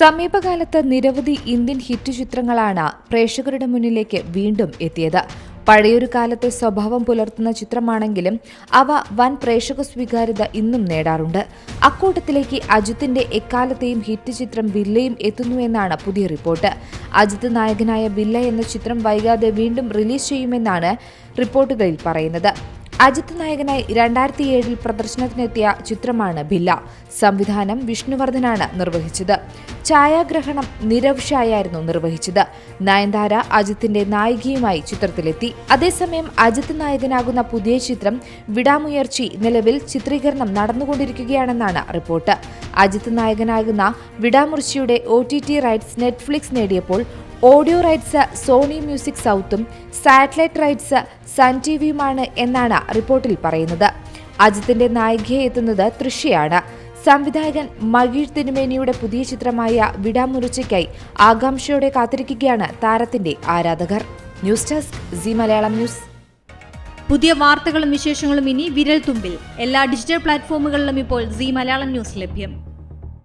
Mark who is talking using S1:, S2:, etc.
S1: സമീപകാലത്ത് നിരവധി Indian hit ചിത്രങ്ങളാണ് പ്രേക്ഷകരുടെ മുന്നിലേക്ക് വീണ്ടും എത്തിയത്. പഴയൊരു കാലത്തെ സ്വഭാവം പുലർത്തുന്ന ചിത്രമാണെങ്കിലും അവ വൻ പ്രേക്ഷക സ്വീകാര്യത ഇന്നും നേടാറുണ്ട്. അക്കൂട്ടത്തിലേക്ക് അജിത്തിന്റെ എക്കാലത്തെയും ഹിറ്റ് ചിത്രം ബില്ലയും എത്തുന്നുവെന്നാണ് പുതിയ റിപ്പോർട്ട്. അജിത് നായകനായ ബില്ല എന്ന ചിത്രം വൈകാതെ വീണ്ടും റിലീസ് ചെയ്യുമെന്നാണ് റിപ്പോർട്ടുകളിൽ പറയുന്നത്. അജിത് നായകനായി രണ്ടായിരത്തി ഏഴിൽ പ്രദർശനത്തിനെത്തിയ ചിത്രമാണ് ബില്ല സംവിധാനം വിഷ്ണുവർദ്ധനാണ് നിർവഹിച്ചത്. ഛായാഗ്രഹണം നിരവ് ഷായായിരുന്നു നിർവഹിച്ചത്. നയൻതാര അജിത്തിന്റെ നായികയുമായി ചിത്രത്തിലെത്തി. അതേസമയം അജിത് നായകനാകുന്ന പുതിയ ചിത്രം വിടാമുയർച്ചി നിലവിൽ ചിത്രീകരണം നടന്നുകൊണ്ടിരിക്കുകയാണെന്നാണ് റിപ്പോർട്ട്. അജിത് നായകനാകുന്ന വിടാമുർച്ചിയുടെ O T T rights Netflix നേടിയപ്പോൾ ഓഡിയോ റൈറ്റ്സ് സോണി മ്യൂസിക് സൗത്തും സാറ്റലൈറ്റ് റൈറ്റ്സ് സൺ ടി വിയുമാണ് എന്നാണ് റിപ്പോർട്ടിൽ പറയുന്നത്. അജിത്തിന്റെ നായികയെ എത്തുന്നത് തൃശ്യയാണ് സംവിധായകൻ മകീഷ് തിരുമേനിയുടെ പുതിയ ചിത്രമായ വിടാമുറിച്ചയ്ക്കായി ആകാംക്ഷയോടെ കാത്തിരിക്കുകയാണ് താരത്തിന്റെ ആരാധകർ. News desk Zee Malayalam news.
S2: പുതിയ വാർത്തകളും വിശേഷങ്ങളും ഇനി വിരൽ തുമ്പിൽ എല്ലാ ഡിജിറ്റൽ പ്ലാറ്റ്ഫോമുകളിലും ഇപ്പോൾ സി മലയാളം ന്യൂസ് ലഭ്യം.